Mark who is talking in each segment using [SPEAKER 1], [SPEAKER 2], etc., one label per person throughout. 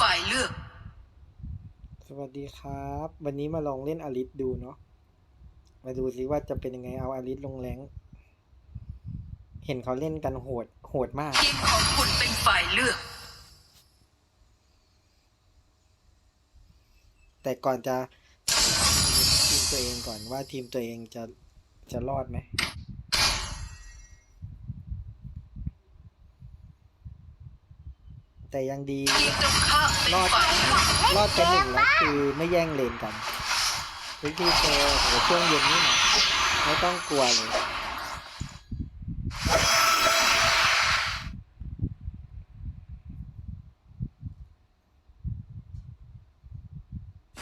[SPEAKER 1] ฝ่ายเลือก
[SPEAKER 2] สวัสดีครับ วันนี้มาลองเล่นอลิสดูเนาะมาดูซิว่าจะเป็นยังไงเอาอลิสลงแรงค์เห็นเขาเล่นกันโหดโหดมาก
[SPEAKER 1] ทีมของคุณเป็นฝ่ายเลือก
[SPEAKER 2] แต่ก่อนจะทีมตัวเองก่อนว่าทีมตัวเองจะจะรอดไหม แต่ยังดี
[SPEAKER 1] ทีมตรงข้ามเป็น
[SPEAKER 2] รอด
[SPEAKER 1] ฝ่ายเลือก
[SPEAKER 2] รอดเป็นหนึ่งแล้วคือไม่แย่งเลนกันวิธีโชว์โหช่วงเย็นนี่นะไม่ต้องกลัวเลย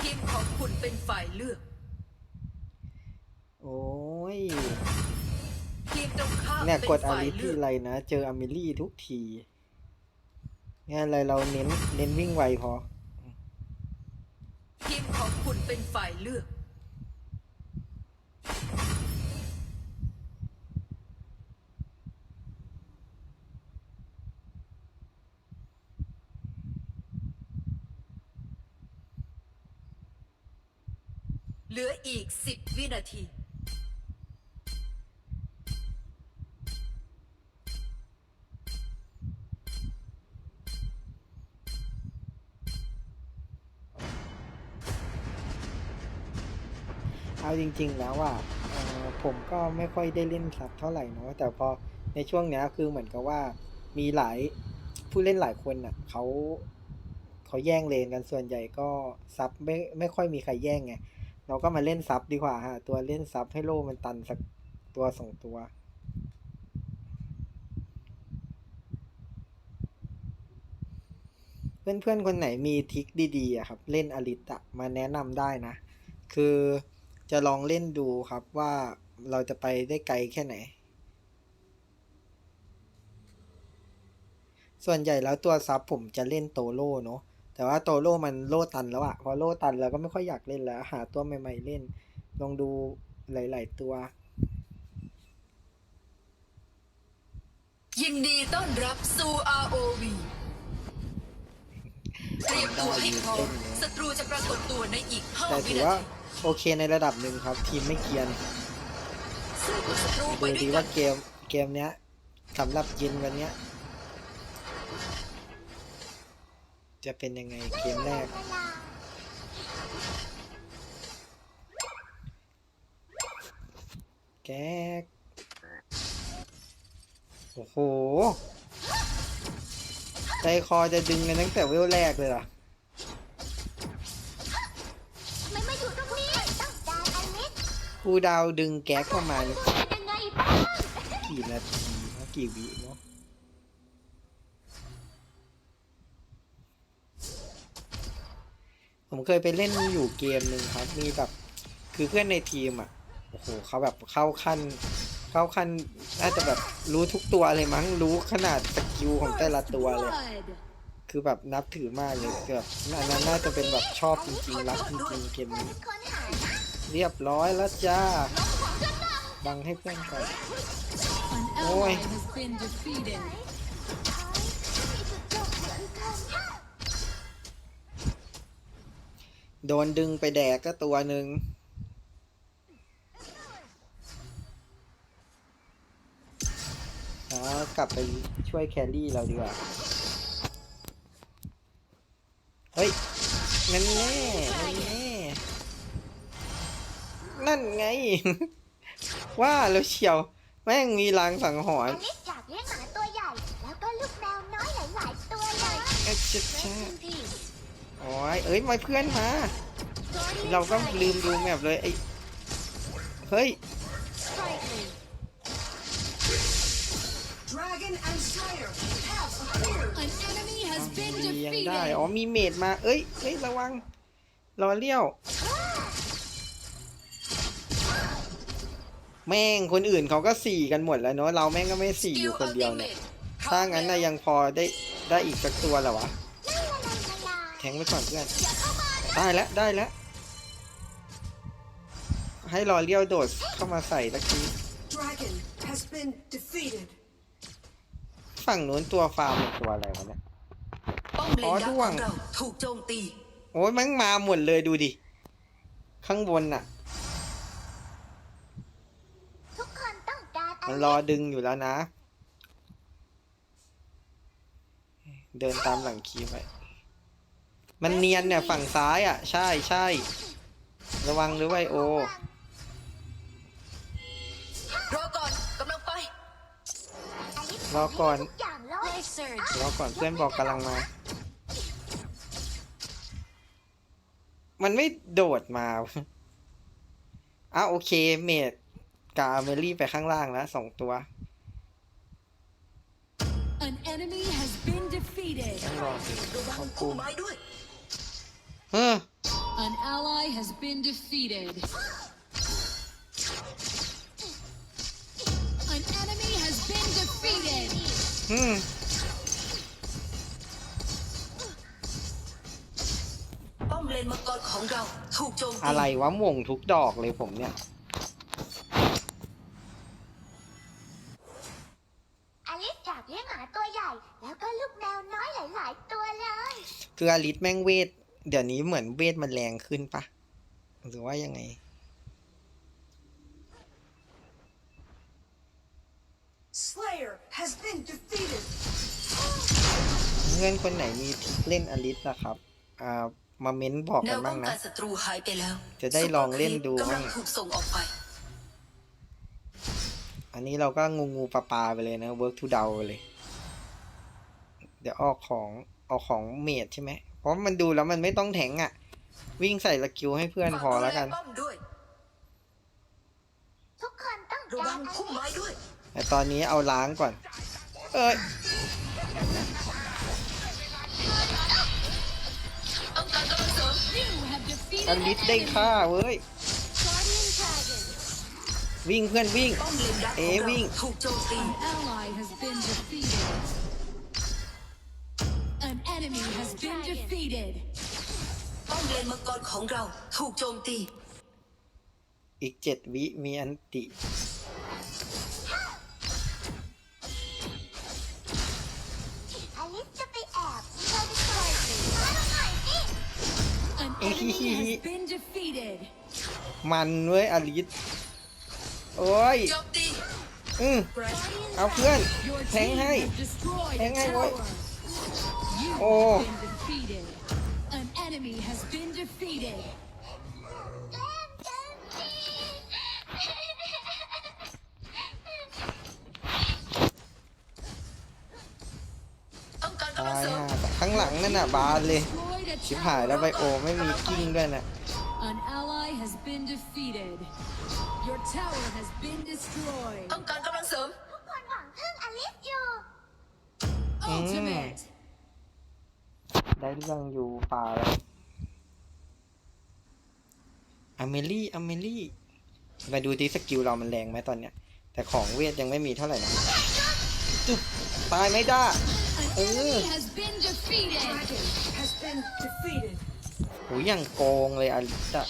[SPEAKER 1] ทีมของคุณเป็นฝ่ายเลือก
[SPEAKER 2] โอ้ย
[SPEAKER 1] ทีมตรงข้าม
[SPEAKER 2] เนี่ย
[SPEAKER 1] เป็น
[SPEAKER 2] กดอา
[SPEAKER 1] ฝ่าย
[SPEAKER 2] ริส
[SPEAKER 1] เลื
[SPEAKER 2] ที่
[SPEAKER 1] อก
[SPEAKER 2] ไรนะ เจออามิลี่ทุกที งานอะไรเราเน้นเน้นวิ่งไวพอ
[SPEAKER 1] ทีมของคุณเป็นฝ่ายเลือก เหลืออีกสิบวินาที
[SPEAKER 2] เอาจริง ๆ แล้วอะเอ่อผมก็ไม่ค่อยได้เล่นซับเท่าไหร่เนาะแต่พอในช่วงเนี้ยคือเหมือนกับว่ามีหลายผู้เล่นหลายคนอะเขาเขาแย่งเลนกันส่วนใหญ่ก็ซับไม่ไม่ค่อยมีใครแย่งไงเราก็มาเล่นซับดีกว่าฮะตัวเล่นซับให้โลมันตันสักตัวสองตัว เพื่อนๆ คนไหนมีทริคดีๆอะครับ เล่นอลิตะมาแนะนำได้นะ คือ จะลองเล่นดูครับว่าเราจะไปได้ไกลแค่ไหน ส่วนใหญ่แล้วตัวซับผมจะเล่นโตโร่เนาะ แต่ว่าโตโร่มันโล่ตันแล้วอะพอโล่ตันแล้วก็ไม่ค่อยอยากเล่นแล้ว หาตัวใหม่ๆเล่น ลองดูหลาย ๆ ตัว
[SPEAKER 1] ยินดีต้อนรับสู่ ROV เตรียมตัวให้พร้อมศัตรูจะปรากฏตัวในอีก
[SPEAKER 2] แต่
[SPEAKER 1] 5วิ
[SPEAKER 2] ถือ
[SPEAKER 1] นา
[SPEAKER 2] ว่า
[SPEAKER 1] ที
[SPEAKER 2] โอเคในระดับหนึ่งครับ ทีมไม่เกียนดู
[SPEAKER 1] ด้ว
[SPEAKER 2] ดี
[SPEAKER 1] ยกั
[SPEAKER 2] ว่าเกมเกมเนี้ยสำหรับยินวันเนี้ย จะเป็นยังไงเกมแรก แก๊กโอ้โห ใจคอจะดึงกันตั้งแต่เวลแรกเลยเหรอ
[SPEAKER 3] ส
[SPEAKER 2] ครูดาวดึงแก๊กเข้ามา
[SPEAKER 3] เป็นยังไงบ้าง
[SPEAKER 2] กี่นาทีเนะกี่วิเนาะผมเคยไปเล่นอยู่เกมหนึ่งครับ มีแบบคือเพื่อนในทีมอะโอ้โหเขาแบบเข้าขั้น เข้าขั้นน่าจะแบบรู้ทุกตัวเลยมั้งรู้ขนาดสกิลของแต่ละตัวเลย คือแบบนับถือมากเลยคือแบบอันนั้นน่าจะเป็นแบบชอบจริงๆ รักจริงๆเกมนี้ เรียบร้อยแล้วจ้า บังให้เพื่อนก่อน
[SPEAKER 4] An
[SPEAKER 2] Ôi.
[SPEAKER 4] ally has been defeated.
[SPEAKER 2] โดนดึงไปแดกก็ตัวหนึ่ง แล้วกลับไปช่วยแครี่เราดีกว่า เฮ้ยนั่นแน่นั่นแน่ นั่นไง ว่าแล้วเชียว แม่งมีลางสังหร
[SPEAKER 3] อ
[SPEAKER 2] ณ์
[SPEAKER 3] ลิสอยากเลี้ยงหมาตัวใหญ่ แล้วก็ลูกแมวน้อยหลาย ๆ ตัวเลย
[SPEAKER 2] เอ๊ะชิดแช่โอ้ยเอ้ยมาเพื่อนมาเราก็ลืมดูแมพเลยไอ้เฮ้ย
[SPEAKER 1] Dragon and Slayer have appeared
[SPEAKER 4] An enemy has been
[SPEAKER 2] ดียังได้
[SPEAKER 4] defeated.
[SPEAKER 2] อ๋อมีเมดมา เอ้ยเฮ้ยระวังรอเลี้ยว แม่งคนอื่นเขาก็สี่กันหมดแล้วเนาะเราแม่งก็ไม่สี่อยู่คนเดียวเนี่ยถ้างั้นนะยังพอได้ได้อีกสักตัวแหละวะแทงไปก่อนเพื่อนได้แล้วได้แล้ว ให้รอเลี้ยวโดดเข้ามาใส่ตะกี้
[SPEAKER 5] Dragon has been defeated.
[SPEAKER 2] ฝั่งนู้นตัวฟาร์มเป็นตัวอะไรวะเนี่ย
[SPEAKER 1] ป้อมป้อมเลน
[SPEAKER 2] อ๋อ
[SPEAKER 1] ดัก
[SPEAKER 2] ด้
[SPEAKER 1] ข
[SPEAKER 2] ว
[SPEAKER 1] องงเราถูกโจมตี
[SPEAKER 2] โอ้ยมันมาหมดเลยดูดิ ข้างบนน่ะ
[SPEAKER 3] ทุกคนต้องการอะ
[SPEAKER 2] มัน
[SPEAKER 3] ไร
[SPEAKER 2] รอดึงอยู่แล้วนะ เดินตามหลังคีไปมันเนียนเนี่ยฝั่งซ้ายอะ ใช่ใช่ระวังหรือไวโอ
[SPEAKER 1] รอก่อนกำลังไป
[SPEAKER 3] อลิส
[SPEAKER 2] รอก่อน
[SPEAKER 3] ทุกอย่างเลย
[SPEAKER 2] รอก่อนเพื่อนบอกกำลังมา มันไม่โดดมาอ้าวโอเคเมด กาเมลี่ไปข้างล่างแล้วสองตัว
[SPEAKER 4] An enemy has been defeated.
[SPEAKER 2] ต้องรอสิ
[SPEAKER 1] ระวัง
[SPEAKER 2] เขา
[SPEAKER 1] พุ่
[SPEAKER 2] ปู
[SPEAKER 1] มไม้ด้วย
[SPEAKER 2] เฮ้อ
[SPEAKER 4] An ally has been defeated. An enemy has been defeated.
[SPEAKER 2] อืม
[SPEAKER 1] ป้อมเลนมังกรของเรา ถูกโจมตี
[SPEAKER 2] อะไรวะหม่งทุกดอกเลยผมเนี่ย คืออลิสแม่งเวท เดี๋ยวนี้เหมือนเวทมันแรงขึ้นปะหรือว่ายังไง
[SPEAKER 5] Slayer has been defeated.
[SPEAKER 2] เพื่อนคนไหนมีทริคเล่นอลิสอะครับ อ่า มาเม้นบอก
[SPEAKER 1] แน
[SPEAKER 2] กัน
[SPEAKER 1] ว
[SPEAKER 2] บ้า
[SPEAKER 1] ป้องง
[SPEAKER 2] นะ
[SPEAKER 1] กันศัตรูหายไปแล้ว
[SPEAKER 2] จะได้ลองเล่นดู
[SPEAKER 1] ซุปเปอร์ครีปกำลั
[SPEAKER 2] บ้าง
[SPEAKER 1] งถูกส่งออกไป
[SPEAKER 2] อันนี้เราก็งูงูปลาปลาไปเลยนะ work to เดาไปเลย เดี๋ยวออกของ ออกของเมดใช่ไหมเพราะมันดูแล้วมันไม่ต้องแทงอะวิ่งใส่สกิลให้เพื่อนพอแล้วกัน
[SPEAKER 1] ฝาดูป้อมด้วย
[SPEAKER 3] ทุกคนต้อง
[SPEAKER 1] ระ
[SPEAKER 3] กา
[SPEAKER 1] วั
[SPEAKER 3] รงอะ
[SPEAKER 1] พุ่ม
[SPEAKER 3] ไร
[SPEAKER 1] ไม้ด้วย
[SPEAKER 2] แต่ตอนนี้เอาล้างก่อน เอ้ย
[SPEAKER 1] ต้องการกำลังเสริม
[SPEAKER 4] You have defeated
[SPEAKER 2] อ
[SPEAKER 4] an
[SPEAKER 2] ลิสได้
[SPEAKER 4] enemy.
[SPEAKER 2] ค่าเว้ย วิ่งเพื่อนวิ่ง
[SPEAKER 1] ป้อมเลนดักข
[SPEAKER 2] เอ๊ะ
[SPEAKER 1] อง
[SPEAKER 2] วิ่
[SPEAKER 1] เรา
[SPEAKER 2] ง
[SPEAKER 1] ถูกโจมตี
[SPEAKER 4] An ally has been defeated. An enemy has been defeated.
[SPEAKER 1] ป้อมเลนมังกรของเราถูกโจมตี
[SPEAKER 2] อีกเจ็ดวิมีอันติ
[SPEAKER 3] อลิสจะไปแอบเธอไปปล่อยสิมาตรงไหนนี่
[SPEAKER 4] An enemy has been defeated.
[SPEAKER 2] มันเว้ยอลิสโอ้ย
[SPEAKER 1] โจมตี
[SPEAKER 2] อืมเอาเพื่อน
[SPEAKER 4] Your
[SPEAKER 2] แทง
[SPEAKER 4] team
[SPEAKER 2] ให้
[SPEAKER 4] has destroyed a
[SPEAKER 2] Hang on,
[SPEAKER 4] tower.
[SPEAKER 2] wait.
[SPEAKER 4] You
[SPEAKER 2] Oh.
[SPEAKER 4] have been defeated. An enemy has been defeated.
[SPEAKER 3] แกล้งกันสิ
[SPEAKER 1] ต้องการ
[SPEAKER 2] ตาก ำ
[SPEAKER 1] ลัง
[SPEAKER 2] ย
[SPEAKER 1] เสริม
[SPEAKER 2] ห่าข้างหลังนั่นน่ะบานเลย
[SPEAKER 4] Destroyed a
[SPEAKER 2] ชิบหายแล้วไบ
[SPEAKER 4] tower.
[SPEAKER 2] โอไม่มีกิ้งด้วยน่ะ
[SPEAKER 4] An ally has been defeated. Your tower has been destroyed.
[SPEAKER 2] ได้เรื่องอยู่ป่าแล้วอเมลี่อเมลี่มาดูดิสกิลเรามันแรงไหมตอนเนี้ย แต่ของเวทยังไม่มีเท่าไหร่นะจุ๊บตายไหมด้า
[SPEAKER 4] An
[SPEAKER 2] Oh.
[SPEAKER 4] enemy has been defeated.
[SPEAKER 5] Dragon has been defeated.
[SPEAKER 2] โหอย่างโกงเลยอลิสอะ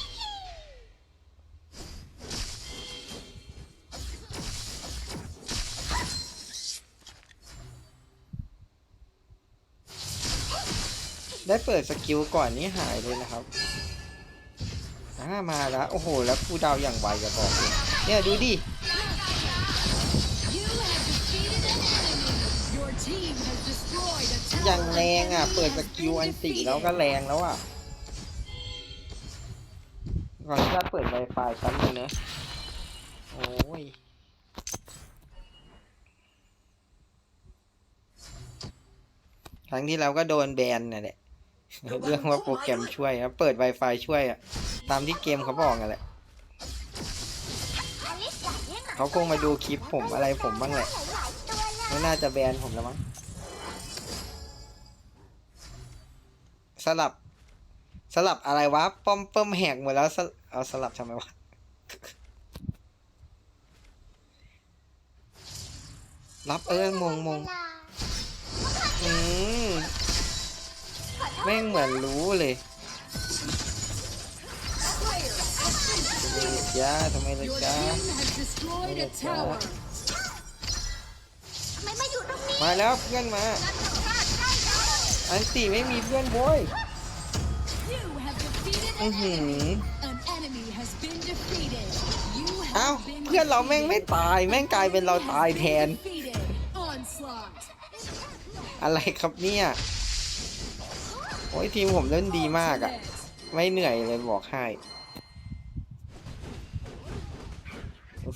[SPEAKER 2] ได้เปิดสกิลก่อนนี้หายเลยนะครับอ่ามาแล้ว โอ้โห แล้วผู้ดาวอย่างไวจะบอกเลยเนี่ยดูดิอย่างแรงอะ เปิดสกิลอันติแล้วก็แรงแล้วอะ ก่อนที่จะเปิด Wi-Fi ชั้นเลยเนอะโอ้ยครั้งที่แล้วก็โดนแบนน่ะแหละ เรื่องว่าโปรแกรมช่วยนะเปิด Wi-Fi ช่วยอะ ตามที่เกมเขาบอกนั่นแหละ
[SPEAKER 3] เขา
[SPEAKER 2] คงมาดูคลิปผมอะไรผมบ้างแหละ ไม่น่าจะแบนผมแล้วมั้ง สลับ สลับอะไรวะ ป้อมเปิ้มแหกหมดแล้วสลเอาสลับทำไมวะ รับเอองงงง แม่งเหมือนรู้เลยจ้าทำไมเลย
[SPEAKER 4] Your
[SPEAKER 2] จ้า
[SPEAKER 4] team has destroyed a tower.
[SPEAKER 3] ทำไมมาอยู่ตรงนี้
[SPEAKER 2] มาแล้วเพื่อนมา
[SPEAKER 3] ฉันทำพลาดได้แล้ว
[SPEAKER 2] อันตีไม่มีเพื่อนโว้ย
[SPEAKER 4] You have defeated
[SPEAKER 2] อื
[SPEAKER 4] an
[SPEAKER 2] อหือ
[SPEAKER 4] enemy. An enemy has been defeated. You
[SPEAKER 2] เอ้า
[SPEAKER 4] have been
[SPEAKER 2] เพื่อนเราแม่งไม่
[SPEAKER 4] defeated.
[SPEAKER 2] ตาย แม่งกลายเป็นเรา
[SPEAKER 4] Enemy has
[SPEAKER 2] ตาย
[SPEAKER 4] been
[SPEAKER 2] แทน
[SPEAKER 4] defeated. Onslaught.
[SPEAKER 2] อะไรครับเนี่ย โอ้ยทีมผมเล่นดีมากอะ
[SPEAKER 4] Ultimate.
[SPEAKER 2] ไม่เหนื่อยเลยบอกให้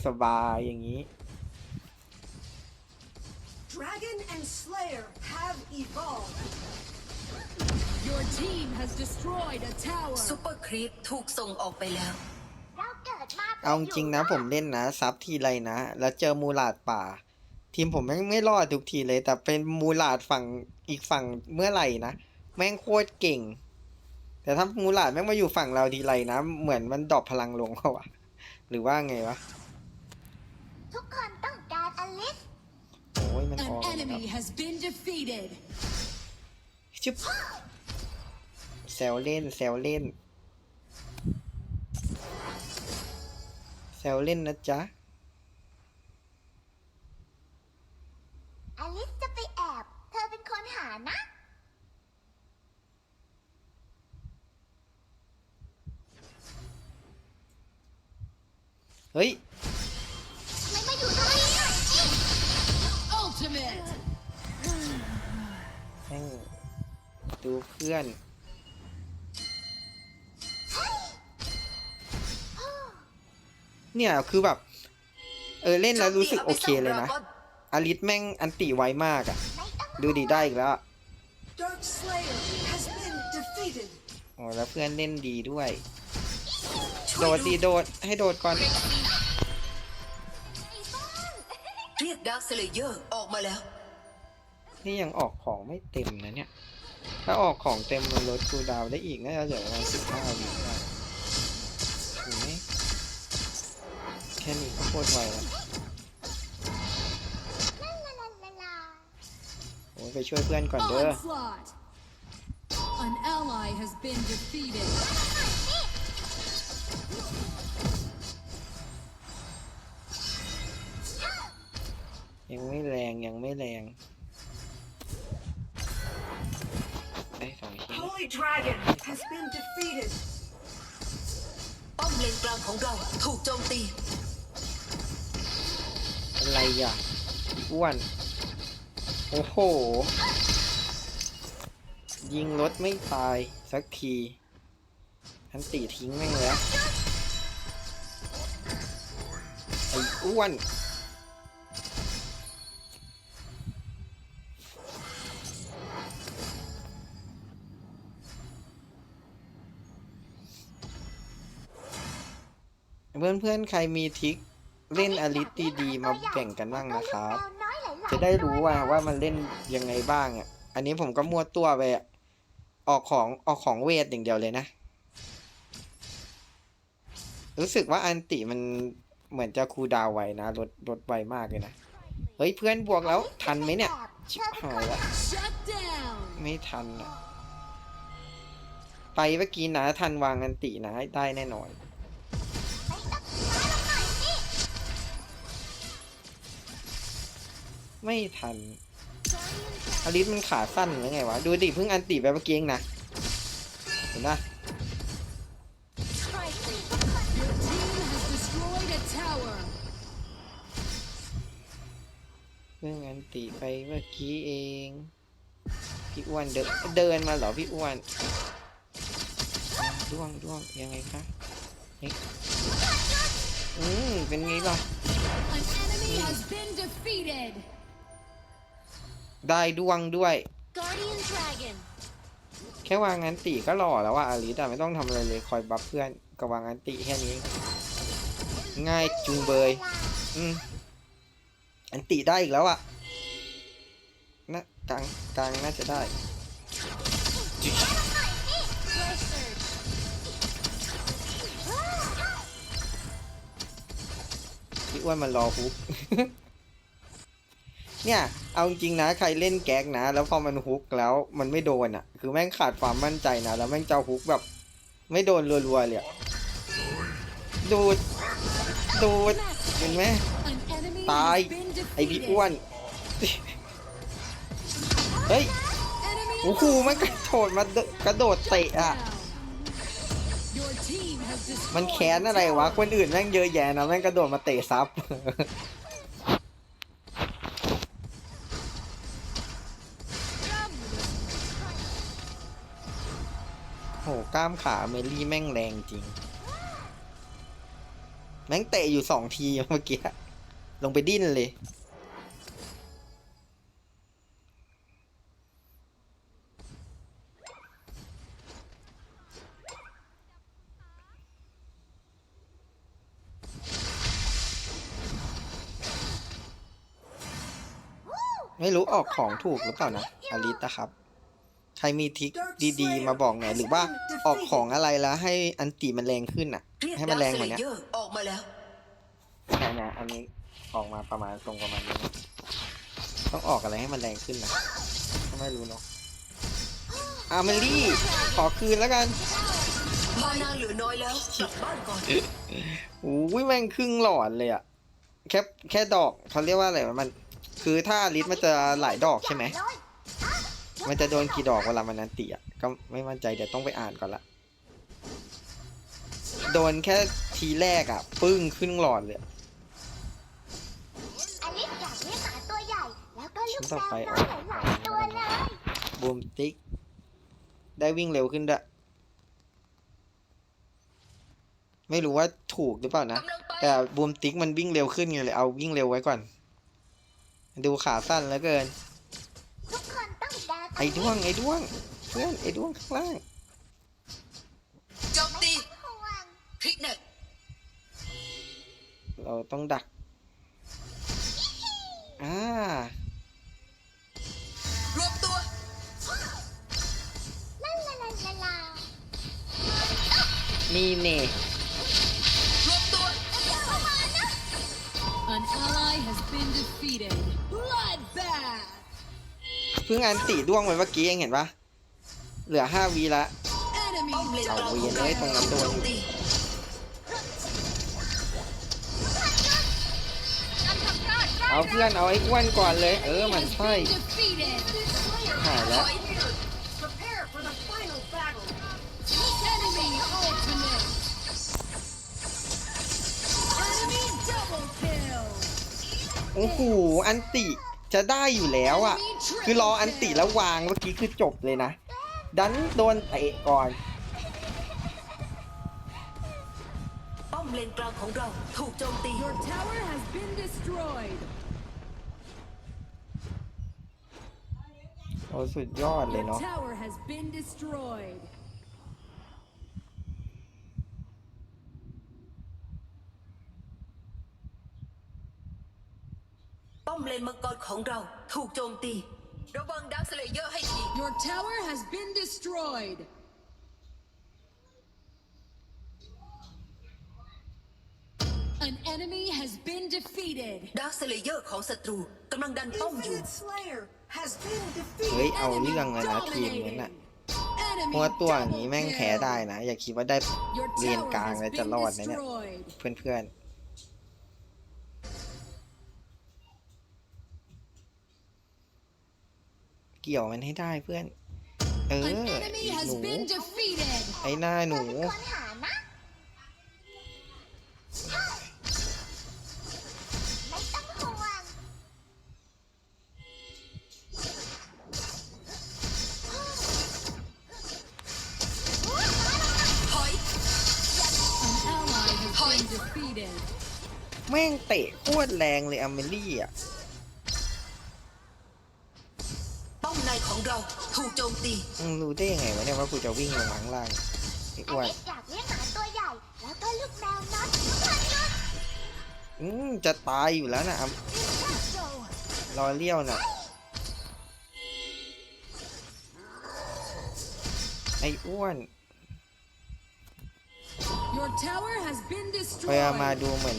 [SPEAKER 2] สบายอย่างนี้
[SPEAKER 5] Dragon and Slayer have evolved.
[SPEAKER 4] Your team has destroyed a tower.
[SPEAKER 1] ซุปเปอร์ครีปถูกส่งออกไปแล้ว
[SPEAKER 3] เราเกิดมาพื่
[SPEAKER 2] เอาจริงๆนะผมเล่นนะ ซับทีไรนะ แล้วเจอมูลาดป่า ทีมผมแม่งไม่รอดทุกทีเลย แต่เป็นมูลาดฝั่งอีกฝั่งเมื่อไหร่นะ แม่งโคตรเก่ง แต่ถ้ามูลาดแม่งมาอยู่ฝั่งเราทีไรนะ เหมือนมันดรอปพลังลงเขาอะหรือว่าไงวะ
[SPEAKER 3] ทุกคนต้องการอลิส
[SPEAKER 2] โอ้ยมัน
[SPEAKER 4] An
[SPEAKER 2] ออกแล้ว
[SPEAKER 4] enemy has been defeated.
[SPEAKER 2] ชึบแซวเล่นแซวเล่นแซวเล่นนะจ๊ะ
[SPEAKER 3] อลิสจะไปแอบ เธอเป็นคนหานะ
[SPEAKER 2] เฮ้ย
[SPEAKER 3] ไม่มาอยู่ตรงนี้หน่อยสิ
[SPEAKER 4] Ultimate.
[SPEAKER 2] แม่งดูเพื่อนเนี่ยคือแบบ เออเล่นแล้วรู้สึกโอเคเลยนะอลิสแม่งอันติไวมากอะ่ะ
[SPEAKER 3] ไม่ต้อง
[SPEAKER 2] ดูดีได้อีกแล้วอะ
[SPEAKER 5] Dark Slayer has been defeated.
[SPEAKER 2] โอ้แล้วเพื่อนเล่นดีด้วย โดดดีโดดให้โดดก่อน
[SPEAKER 1] เรียกดาร์คเซเลเยอร์ออกมาแล้ว
[SPEAKER 2] นี่ยังออกของไม่เต็มนะเนี่ย ถ้าออกของเต็มมันลดคูลดาวน์ได้อีกน่าจะเหลือประมาณสิบห้าวิได้ถูกไหมแค่นี้ก็โคตรไวแล้ว
[SPEAKER 3] ลาลาลาลาลา
[SPEAKER 2] โอ้ยไปช่วยเพื่อนก่อนเด้อ
[SPEAKER 4] Onslaught. An ally has been defeated.
[SPEAKER 2] ยังไม่แรงยังไม่แรง ได้สองชิ้น
[SPEAKER 5] Holy Dragon has been defeated.
[SPEAKER 1] ป้อมเลนกลางของเราถูกโจมตี
[SPEAKER 2] อะไรอะอ้วน โอ้โห ยิงรถไม่ตาย สักทีอันตีทิ้งแม่งแล้วไอ้อ้วน เพื่อนๆ ใครมีทริคเล่นอลิสดีๆมาแบ่งกันบ้างนะครับ จะได้รู้ว่า
[SPEAKER 3] ว่า
[SPEAKER 2] มันเล่นยังไงบ้างอะ อันนี้ผมก็มั่วตัวไปอะออกของออกของเวทอย่างเดียวเลยนะ รู้สึกว่าอันติมันเหมือนจะคูดาวไวนะลดลดไวมากเลยนะ เฮ้ยเพื่อนบวกแล้วทันไหมเนี่ย ชิบหายล้ว
[SPEAKER 4] Shut down.
[SPEAKER 2] ไม่ทันอะ ไปเมื่อกี้นะทันวางอันตินะได้แน่นอน ไม่ทันอลิสมันขาสั้นหรือไงวะ ดูดิเพิ่งอันติไปเมื่อกี้เองนะ เห็นปะเพิ่งอันติไปเมื่อกี้เอง พี่อ้วนเดินเดินมาเหรอพี่อ้วนด้วงด้วงยังไงคะเฮ้ยอืมเป็นไงล่ะ
[SPEAKER 4] An
[SPEAKER 2] ได้ด้วงด้วย
[SPEAKER 3] Guardian Dragon
[SPEAKER 2] แค่วางอันติก็หล่อแล้วว่าอาริแต่ไม่ต้องทำอะไรเลยคอยบัฟเพื่อนก็วางอันติแค่นี้ ง่ายจุงเบย อืมอันติได้อีกแล้วอะนะกลางกลางน่าจะได้พี่อ้วนมันรอฮุก เนี่ย เอาจริงนะใครเล่นแก๊กนะ แล้วพอมันฮุกแล้วมันไม่โดนอะ คือแม่งขาดความมั่นใจนะ แล้วแม่งเจ้าฮุกแบบ ไม่โดนรัวๆเลยอะดูด ดูด เห็นไหมตาย ไอพี่อ้วน เฮ้ย โอ้โหมันกระโดดมากระโดดเตะอะ มันแค้นอะไรวะ คนอื่นแม่งเยอะแยะนะแม่งกระโดดมาเตะซับ กล้ามขาเมลี่แม่งแรงจริง แม่งเตะอยู่สองทีเมื่อกี้ ลงไปดิ้นเลย ไม่รู้ออกของถูกหรือเปล่านะ อลิสนะครับ ใครมีทริคดีๆ มาบอกหน่อยหรือว่าออกของอะไรแล้วให้อันติมันแรงขึ้นอะ
[SPEAKER 1] เรียก
[SPEAKER 2] ให้มันแรงกว่านี้
[SPEAKER 1] ดาวสเลเยอร์ออกมาแล้ว
[SPEAKER 2] ใช่นะอันนี้ออกมาประมาณตรงประมาณนี้นะต้องออกอะไรให้มันแรงขึ้นนะก็ไม่รู้เนาะอาเมลี่ขอคืนแล้วกัน
[SPEAKER 1] พานางเหลือน้อยแล้วกลับบ้านก่อน
[SPEAKER 2] โอ้ยแม่งครึ่งหลอดเลยอะแค่แค่ดอกเขาเรียกว่าอะไรวะมัน คือถ้าลิตมันจะหลายดอกใช่ไหม มันจะโดนกี่ดอกเวลามันนันติอะ ก็ไม่มั่นใจเดี๋ยวต้องไปอ่านก่อนละ โดนแค่ทีแรกอะ ปึ้งขึ้นหลอดเลย
[SPEAKER 3] อลิสอยากเลี้ยงหมาตัวใหญ่ แล้วก็ลูก
[SPEAKER 2] ชิ้นต่อ
[SPEAKER 3] แมว
[SPEAKER 2] ไป
[SPEAKER 3] น้อ
[SPEAKER 2] เอา
[SPEAKER 3] ยหลายๆตัวเลย
[SPEAKER 2] บูมติ๊ก ได้วิ่งเร็วขึ้นด้วย ไม่รู้ว่าถูกหรือเปล่านะ
[SPEAKER 1] กำลังไป
[SPEAKER 2] แต่บูมติ๊กมันวิ่งเร็วขึ้นไงเลย เอาวิ่งเร็วไว้ก่อน ดูขาสั้นแล้วเกิน ไอ้ด้วงไอ้ด้วงเพื่อนไอ้ด้วงข้างล่าง
[SPEAKER 1] โจมตี
[SPEAKER 3] ห่วง
[SPEAKER 1] พลิกเน็ต
[SPEAKER 2] เราต้องดักอ่า
[SPEAKER 1] รวมตัว
[SPEAKER 3] ลาลาลาลาลา
[SPEAKER 2] นี่เน่ เพิ่งอันติด้วงไปเมื่อกี้เองเห็นปะเหลือห้าวีละ
[SPEAKER 1] เลนกลาง
[SPEAKER 2] เอาเวียน
[SPEAKER 1] เรา
[SPEAKER 2] ไว้ตรงนั้นโดนเอาเพื่อนเอาไอ้อ้วนก่อนเลย เออมันใช่หายแล้วโอ้โหอันติจะได้อยู่แล้วอะ คือรออันติแล้ววางเมื่อกี้คือจบเลยนะ ดันโดนเตะก่อน
[SPEAKER 1] ป้อมเลนกลางของเราถูกโจมตี
[SPEAKER 4] Your tower has been destroyed.
[SPEAKER 2] โอ้สุดยอดเลย
[SPEAKER 4] Your
[SPEAKER 2] เนาะ
[SPEAKER 4] tower has been destroyed.
[SPEAKER 1] ป้อมเลนมังกรของเราถูกโจมตี ระวังดาวสเลเยอร์ให้ที
[SPEAKER 4] Your tower has been destroyed. An enemy has been defeated.
[SPEAKER 1] ดาวสเลเยอร์ของศัตรูกำลังดันป้อมอยู่
[SPEAKER 5] Infinite Slayer has been
[SPEAKER 2] เฮ้ย
[SPEAKER 5] defeated.
[SPEAKER 2] เอา
[SPEAKER 4] Enemy
[SPEAKER 2] เรื่องเลยนะทีมนั้น
[SPEAKER 4] dominating.
[SPEAKER 2] น่ะ
[SPEAKER 4] Enemy
[SPEAKER 2] เพราะว่าตัวอย่างนี้
[SPEAKER 4] double
[SPEAKER 2] แม่งแพ้
[SPEAKER 4] kill.
[SPEAKER 2] ได้นะ อย่าคิดว่าได้
[SPEAKER 4] Your
[SPEAKER 2] เรียน
[SPEAKER 4] tower
[SPEAKER 2] กลาง
[SPEAKER 4] has
[SPEAKER 2] แล้วจะ
[SPEAKER 4] been
[SPEAKER 2] รอดนะเนี่ย
[SPEAKER 4] destroyed.
[SPEAKER 2] เพื่อนๆ เกี่ยวมันให้ได้เพื่อน เออ
[SPEAKER 4] An enemy
[SPEAKER 2] ห
[SPEAKER 4] has
[SPEAKER 2] นู
[SPEAKER 4] been defeated.
[SPEAKER 2] ไอ้หน้าหนู
[SPEAKER 3] เป็นคนหานะไม่ต้องห่วง
[SPEAKER 1] ถอย
[SPEAKER 4] An ally has been defeated.
[SPEAKER 2] แม่งเตะโคตรแรงเลยอเมลี่อะ
[SPEAKER 1] ของเราถูกโจมตี
[SPEAKER 2] มึงรู้ได้ยังไงวะเนี่ยว่ากูจะวิ่งลงมาข้างล่างไอ้
[SPEAKER 3] อ
[SPEAKER 2] อ้วน
[SPEAKER 3] ลิสอยากเลี้ยงหมาตัวใหญ่ แล้วก็ลูกแมวน้อยทุกคนนะ
[SPEAKER 2] อืมจะตายอยู่แล้วนะรอเลี้ยวน่ะไอ้อ้วน
[SPEAKER 4] Your tower has been
[SPEAKER 2] พยายามมา
[SPEAKER 4] destroyed.
[SPEAKER 2] ดูเหมือน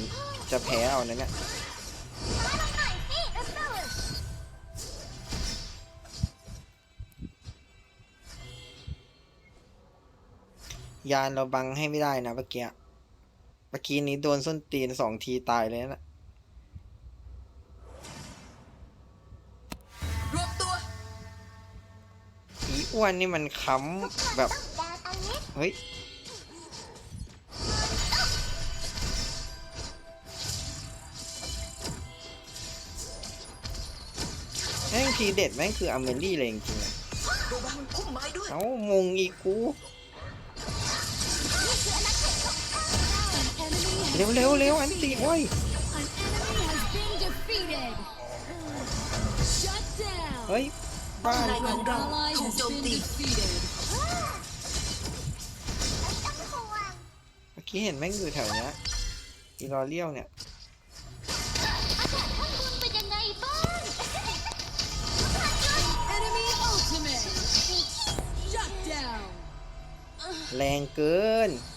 [SPEAKER 2] จะแพ้เอานะเนี่ย
[SPEAKER 3] มาลงหน่อย
[SPEAKER 2] ยานเราบังให้ไม่ได้นะเมื่อกี้ เมื่อกี้นี้โดนส้นตีนสองทีตายเลยนะ
[SPEAKER 1] รวมตัว
[SPEAKER 2] อีอ้วนนี่มันค้ำแบบ
[SPEAKER 3] ต้องการอลิส
[SPEAKER 2] เฮ้ย แม่งทีเด็ดแม่งคืออเมลี่เลยจริงๆอะ
[SPEAKER 1] ระวังพุ่มไม้ด้วย
[SPEAKER 2] เอ้ามงอีกกู เร็วเร็วเร็วอันตีโอ้ย
[SPEAKER 4] An enemy has been defeated. Shut down.
[SPEAKER 2] เฮ้ยบ้าน
[SPEAKER 1] ใน
[SPEAKER 4] An
[SPEAKER 1] ของเรา
[SPEAKER 4] ally
[SPEAKER 1] ถูก
[SPEAKER 4] has
[SPEAKER 1] โจม
[SPEAKER 4] been
[SPEAKER 1] ตี
[SPEAKER 4] defeated.
[SPEAKER 3] ไม่ต้องห่วง
[SPEAKER 2] เมื่อกี้เห็นแม่งอยู่แถวเนี้ยอีรอเลี้ยวเนี่ย
[SPEAKER 3] คุณเป็นยังไงบ้าง
[SPEAKER 4] Enemy ultimate. Shut down.
[SPEAKER 2] แรงเกิน
[SPEAKER 3] ไม่ต้องห่วง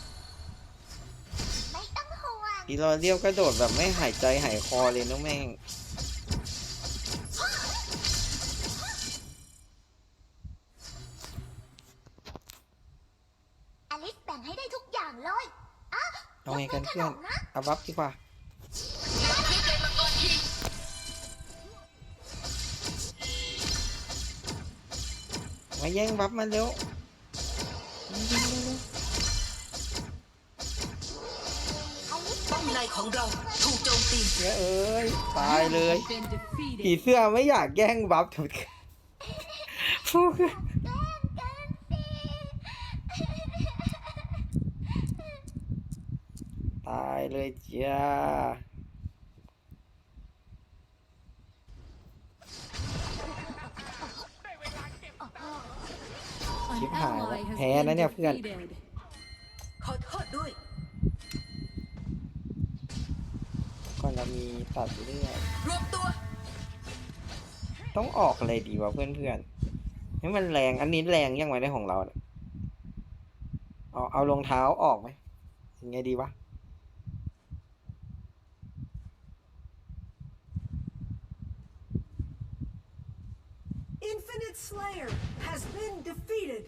[SPEAKER 2] อีรอเลี้ยวกระโดดแบบไม่หายใจหายคอเลยนะแม่ง
[SPEAKER 3] อลิสแบ่งให้ได้ทุกอย่างเลยอะ
[SPEAKER 2] เอาไงกันเพื่อนเอาบัฟดีกว่ามาแย่งบัฟมาเร็ว
[SPEAKER 1] ของเราถูกโจมตี
[SPEAKER 2] เยอะเอ้ยตายเลย
[SPEAKER 4] Been
[SPEAKER 2] ผี
[SPEAKER 4] defeated.
[SPEAKER 2] เสื้อไม่อยากแย่งบัฟถูกพวก
[SPEAKER 3] แกล้งกันสิ
[SPEAKER 2] ตายเลยจ้า
[SPEAKER 4] An
[SPEAKER 2] Chiếc hài
[SPEAKER 4] ally
[SPEAKER 2] đó.
[SPEAKER 4] has
[SPEAKER 2] Hè nó
[SPEAKER 4] been
[SPEAKER 2] nha, Phương Anh.
[SPEAKER 4] defeated.
[SPEAKER 1] ขอโทษด้วย
[SPEAKER 2] ก่อน เรามีตัดเลือด
[SPEAKER 1] รวมตัว
[SPEAKER 2] ต้องออกอะไรดีวะเพื่อนๆให้มันแรงอันนี้แรงยังไงได้ของเราเนี่ยเอาเอารองเท้าออกไหมยังไงดีวะ
[SPEAKER 5] Infinite Slayer has been defeated.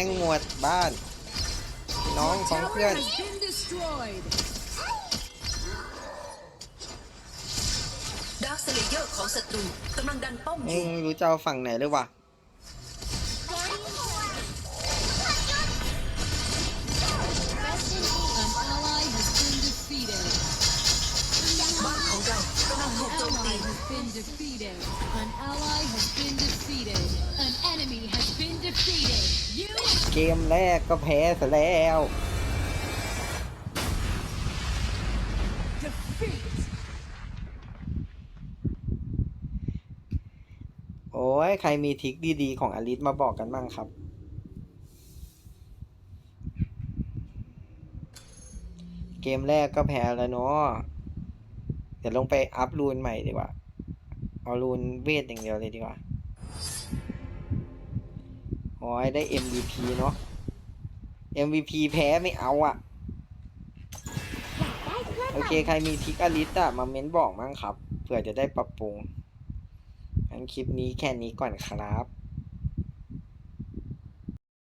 [SPEAKER 3] ม่
[SPEAKER 1] ง
[SPEAKER 2] หมวดบ้าน น้องของ
[SPEAKER 4] Tower
[SPEAKER 2] เพื่อน
[SPEAKER 4] has been destroyed.
[SPEAKER 1] ดาร์คสเลเยอร์ของศัตรูกำลังดันป้อมอ
[SPEAKER 2] มึ
[SPEAKER 1] ยู่
[SPEAKER 2] งรู้จะเอาฝั่งไหนเลยวะ แรกก็แพ้ซะแล้ว โอ้ย ใครมีทริคดีๆ ของอลิสมาบอกกันบ้างครับ เกมแรกก็แพ้แล้วเนาะเดี๋ยวลงไปอัพรูนใหม่ดีกว่า เอารูนเวทอย่างเดียวเลยดีกว่าโอ้ยได้ MVP เนาะ MVP แพ้ไม่เอาอะ่ะ
[SPEAKER 3] ได้เพื่อน
[SPEAKER 2] โอเค ใครมีทริกอลิสอะมาเม้นบอกมั่งครับ เผื่อจะได้ปรับปรุงงั้นคลิปนี้แค่นี้ก่อนครับ